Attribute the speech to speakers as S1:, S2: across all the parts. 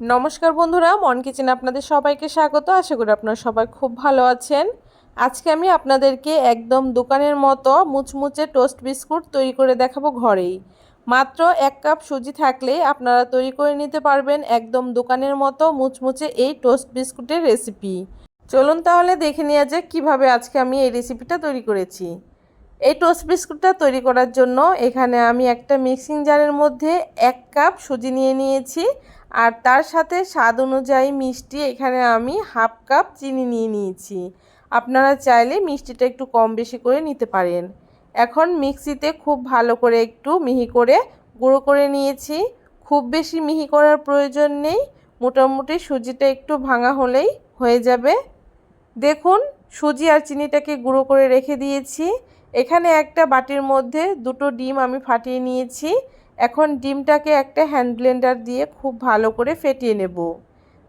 S1: নমস্কার বন্ধুরা, মন কিচেন আপনাদের সবাইকে স্বাগত। আশা করি আপনারা সবাই খুব ভালো আছেন। আজকে আমি আপনাদেরকে একদম দোকানের মতো মুচমুচে টোস্ট বিস্কুট তৈরি করে দেখাবো ঘরেই। মাত্র এক কাপ সুজি থাকলে আপনারা তৈরি করে নিতে পারবেন একদম দোকানের মতো মুচমুচে এই টোস্ট বিস্কুটের রেসিপি। চলুন তাহলে দেখে নেওয়া যাক কীভাবে আজকে আমি এই রেসিপিটা তৈরি করেছি। এই টোস্ট বিস্কুটটা তৈরি করার জন্য এখানে আমি একটা মিক্সিং জারের মধ্যে এক কাপ সুজি নিয়ে নিয়েছি। আর তার সাথে স্বাদ অনুযায়ী মিষ্টি এখানে আমি হাফ কাপ চিনি নিয়ে নিয়েছি। আপনারা চাইলে মিষ্টিটা একটু কম বেশি করে নিতে পারেন। এখন মিক্সিতে খুব ভালো করে একটু মিহি করে গুঁড়ো করে নিয়েছি। খুব বেশি মিহি করার প্রয়োজন নেই। মোটামুটি সুজিটা একটু ভাঙা হলেই হয়ে যাবে। দেখুন, সুজি আর চিনিটাকে গুঁড়ো করে রেখে দিয়েছি। এখানে একটা বাটির মধ্যে দুটো ডিম আমি ফাটিয়ে নিয়েছি। এখন ডিমটাকে একটা হ্যান্ড ব্লেন্ডার দিয়ে খুব ভালো করে ফেটিয়ে নেব।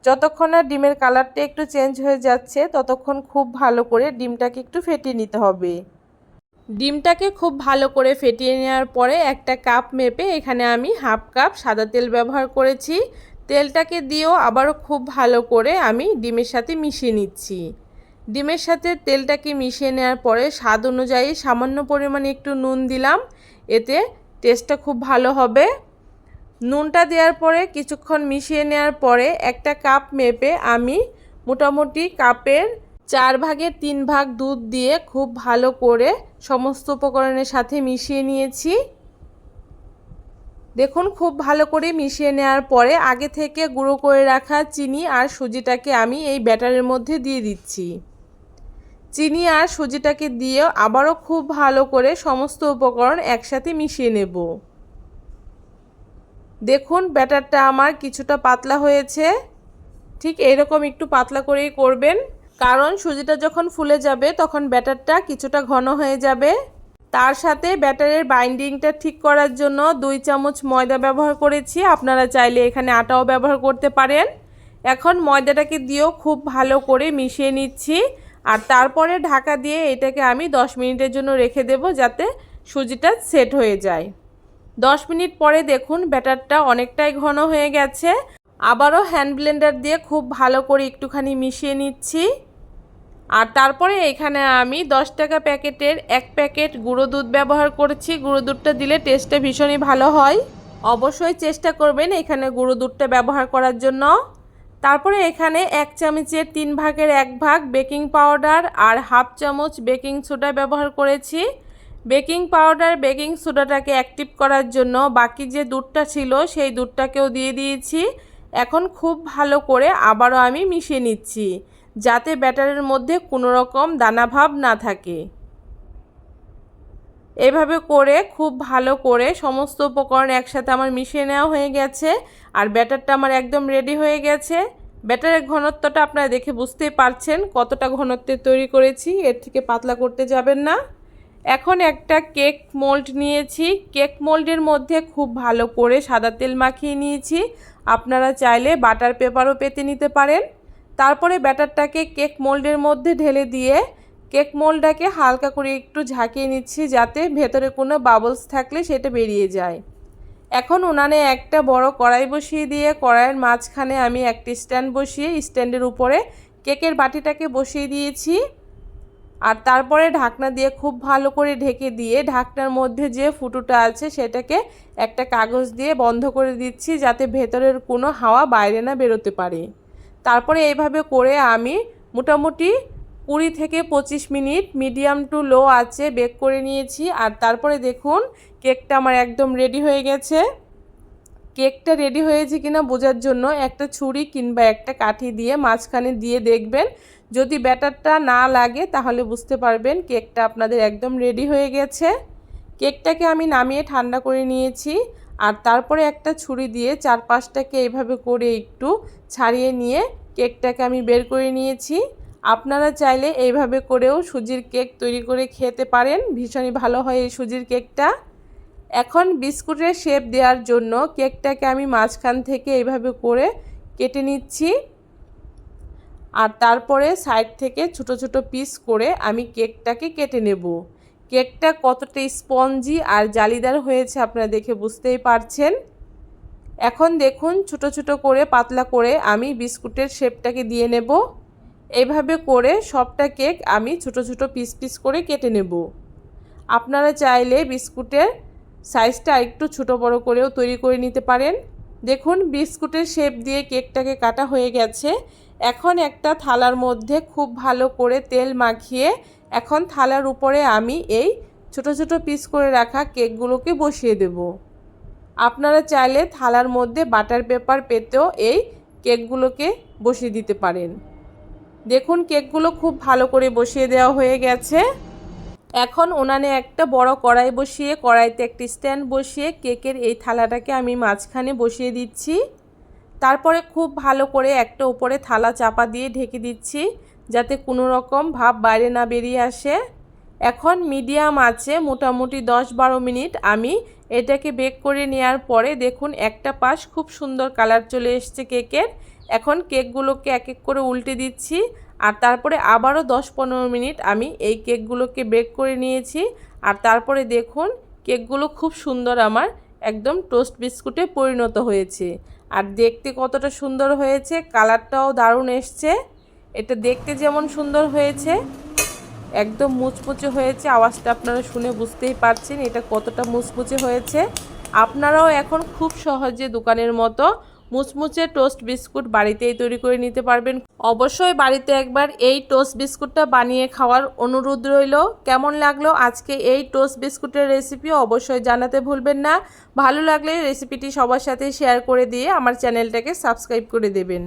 S1: যতক্ষণ না ডিমের কালারটা একটু চেঞ্জ হয়ে যাচ্ছে, ততক্ষণ খুব ভালো করে ডিমটাকে একটু ফেটিয়ে নিতে হবে। ডিমটাকে খুব ভালো করে ফেটিয়ে নেওয়ার পরে একটা কাপ মেপে এখানে আমি হাফ কাপ সাদা তেল ব্যবহার করেছি। তেলটাকে দিয়েও আবারও খুব ভালো করে আমি ডিমের সাথে মিশিয়ে নিচ্ছি। ডিমের সাথে তেলটাকে মিশিয়ে নেওয়ার পরে স্বাদ অনুযায়ী সামান্য পরিমাণে একটু নুন দিলাম। এতে টেস্টটা খুব ভালো হবে। নুনটা দেওয়ার পরে কিছুক্ষণ মিশিয়ে নেওয়ার পরে একটা কাপ মেপে আমি মোটামুটি কাপের চার ভাগের তিন ভাগ দুধ দিয়ে খুব ভালো করে সমস্ত উপকরণের সাথে মিশিয়ে নিয়েছি। দেখুন, খুব ভালো করে মিশিয়ে নেওয়ার পরে আগে থেকে গুঁড়ো করে রাখা চিনি আর সুজিটাকে আমি এই ব্যাটারের মধ্যে দিয়ে দিচ্ছি। চিনি আর সুজিটাকে দিয়েও আবারও খুব ভালো করে সমস্ত উপকরণ একসাথে মিশিয়ে নেব। দেখুন, ব্যাটারটা আমার কিছুটা পাতলা হয়েছে। ঠিক এরকম একটু পাতলা করেই করবেন, কারণ সুজিটা যখন ফুলে যাবে তখন ব্যাটারটা কিছুটা ঘন হয়ে যাবে। তার সাথে ব্যাটারের বাইন্ডিংটা ঠিক করার জন্য দুই চামচ ময়দা ব্যবহার করেছি। আপনারা চাইলে এখানে আটাও ব্যবহার করতে পারেন। এখন ময়দাটাকে দিয়েও খুব ভালো করে মিশিয়ে নিচ্ছি। আর তারপরে ঢাকা দিয়ে এটাকে আমি 10 মিনিটের জন্য রেখে দেব যাতে সুজিটা সেট হয়ে যায়। 10 মিনিট পরে দেখুন ব্যাটারটা অনেকটাই ঘন হয়ে গেছে। আবারও হ্যান্ড ব্লেন্ডার দিয়ে খুব ভালো করে একটুখানি মিশিয়ে নিচ্ছি। আর তারপরে এখানে আমি 10 টাকা প্যাকেটের এক প্যাকেট গুঁড়ো দুধ ব্যবহার করছি। গুঁড়ো দুধটা দিলে টেস্টটা ভীষণই ভালো হয়। অবশ্যই চেষ্টা করবেন এখানে গুঁড়ো দুধটা ব্যবহার করার জন্য। তারপরে এখানে এক চামচের তিন ভাগের এক ভাগ বেকিং পাউডার আর হাফ চামচ বেকিং সোডা ব্যবহার করেছি। বেকিং পাউডার, বেকিং সোডাটাকে অ্যাক্টিভ করার জন্য বাকি যে দুধটা ছিল সেই দুধটাকেও দিয়ে দিয়েছি। এখন খুব ভালো করে আবারও আমি মিশিয়ে নিচ্ছি, যাতে ব্যাটারের মধ্যে কোনো রকম দানাভাব না থাকে। এভাবে করে খুব ভালো করে সমস্ত উপকরণ একসাথে আমার মিশিয়ে নেওয়া হয়ে গেছে। আর ব্যাটারটা আমার একদম রেডি হয়ে গেছে। ব্যাটারের ঘনত্বটা আপনারা দেখে বুঝতেই পারছেন কতটা ঘনত্বের তৈরি করেছি। এর থেকে পাতলা করতে যাবেন না। এখন একটা কেক মোল্ড নিয়েছি। কেক মোল্ডের মধ্যে খুব ভালো করে সাদা তেল মাখিয়ে নিয়েছি। আপনারা চাইলে বাটার পেপারও পেতে নিতে পারেন। তারপরে ব্যাটারটাকে কেক মোল্ডের মধ্যে ঢেলে দিয়ে কেক মোলটাকে হালকা করে একটু ঝাঁকিয়ে নিচ্ছি যাতে ভেতরে কোনো বাবলস থাকলে সেটা বেরিয়ে যায়। এখন উনানে একটা বড় কড়াই বসিয়ে দিয়ে কড়াইয়ের মাঝখানে আমি একটি স্ট্যান্ড বসিয়ে স্ট্যান্ডের উপরে কেকের বাটিটাকে বসিয়ে দিয়েছি। আর তারপরে ঢাকনা দিয়ে খুব ভালো করে ঢেকে দিয়ে ঢাকনার মধ্যে যে ফুটোটা আছে সেটাকে একটা কাগজ দিয়ে বন্ধ করে দিচ্ছি যাতে ভেতরের কোনো হাওয়া বাইরে না বেরোতে পারে। তারপরে এইভাবে করে আমি মোটামুটি কুড়ি থেকে পঁচিশ মিনিট মিডিয়াম টু লো আছে বেক করে নিয়েছি। আর তারপরে দেখুন, কেকটা আমার একদম রেডি হয়ে গেছে। কেকটা রেডি হয়েছে কিনা বোঝার জন্য একটা ছুরি কিংবা একটা কাঠি দিয়ে মাঝখানে দিয়ে দেখবেন। যদি ব্যাটারটা না লাগে, তাহলে বুঝতে পারবেন কেকটা আপনাদের একদম রেডি হয়ে গেছে। কেকটাকে আমি নামিয়ে ঠান্ডা করে নিয়েছি। আর তারপরে একটা ছুরি দিয়ে চার পাঁচটাকে এইভাবে করে একটু ছাড়িয়ে নিয়ে কেকটাকে আমি বের করে নিয়েছি। আপনারা চাইলে এইভাবে করেও সুজির কেক তৈরি করে খেতে পারেন। ভীষণই ভালো হয় এই সুজির কেকটা। এখন বিস্কুটের শেপ দেওয়ার জন্য কেকটাকে আমি মাঝখান থেকে এইভাবে করে কেটে নিচ্ছি। আর তারপরে সাইড থেকে ছোট ছোট পিস করে আমি কেকটাকে কেটে নেব। কেকটা কতটা স্পঞ্জি আর জালিদার হয়েছে আপনারা দেখে বুঝতেই পারছেন। এখন দেখুন ছোট ছোট করে পাতলা করে আমি বিস্কুটের শেপটাকে দিয়ে নেব। এইভাবে করে সবটা কেক আমি ছোট ছোট পিস পিস করে কেটে নেব। আপনারা চাইলে বিস্কুটের সাইজটা একটু ছোট বড় করেও তৈরি করে নিতে পারেন। দেখুন, বিস্কুটের শেপ দিয়ে কেকটাকে কাটা হয়ে গেছে। এখন একটা থালার মধ্যে খুব ভালো করে তেল মাখিয়ে এখন থালার উপরে আমি এই ছোট ছোট পিস করে রাখা কেকগুলোকে বসিয়ে দেব। আপনারা চাইলে থালার মধ্যে বাটার পেপার পেতেও এই কেকগুলোকে বসিয়ে দিতে পারেন। দেখুন, কেকগুলো খুব ভালো করে বসিয়ে দেওয়া হয়ে গেছে। এখন উনানে একটা বড় কড়াই বসিয়ে, কড়াইতে একটি স্ট্যান্ড বসিয়ে কেকের এই থালাটাকে আমি মাঝখানে বসিয়ে দিচ্ছি। তারপরে খুব ভালো করে একটা উপরে থালা চাপা দিয়ে ঢেকে দিচ্ছি, যাতে কোনো রকম ভাব বাইরে না বেরিয়ে আসে। এখন মিডিয়াম আছে, মোটামুটি দশ বারো মিনিট। আমি এটাকে বেক করে নেওয়ার পরে দেখুন, একটা পাশ খুব সুন্দর কালার চলে এসছে কেকের। এখন কেকগুলোকে এক এক করে উল্টে দিচ্ছি আর তারপরে আবারও দশ পনেরো মিনিট আমি এই কেকগুলোকে বেক করে নিয়েছি। আর তারপরে দেখুন, কেকগুলো খুব সুন্দর আমার একদম টোস্ট বিস্কুটে পরিণত হয়েছে। আর দেখতে কতটা সুন্দর হয়েছে, কালারটাও দারুণ এসছে। এটা দেখতে যেমন সুন্দর হয়েছে, একদম মুচমুচে হয়েছে। আওয়াজটা আপনারা শুনে বুঝতেই পারছেন এটা কতটা মুচমুচে হয়েছে। আপনারাও এখন খুব সহজে দোকানের মতো মুচমুচে টোস্ট বিস্কুট বাড়িতেই তৈরি করে নিতে পারবেন। অবশ্যই বাড়িতে একবার এই টোস্ট বিস্কুটটা বানিয়ে খাওয়ার অনুরোধ রইল। কেমন লাগল আজকে এই টোস্ট বিস্কুটের রেসিপি অবশ্যই জানাতে ভুলবেন না। ভালো লাগলে রেসিপিটি সবার সাথে শেয়ার করে দিয়ে আমার চ্যানেলটাকে সাবস্ক্রাইব করে দেবেন।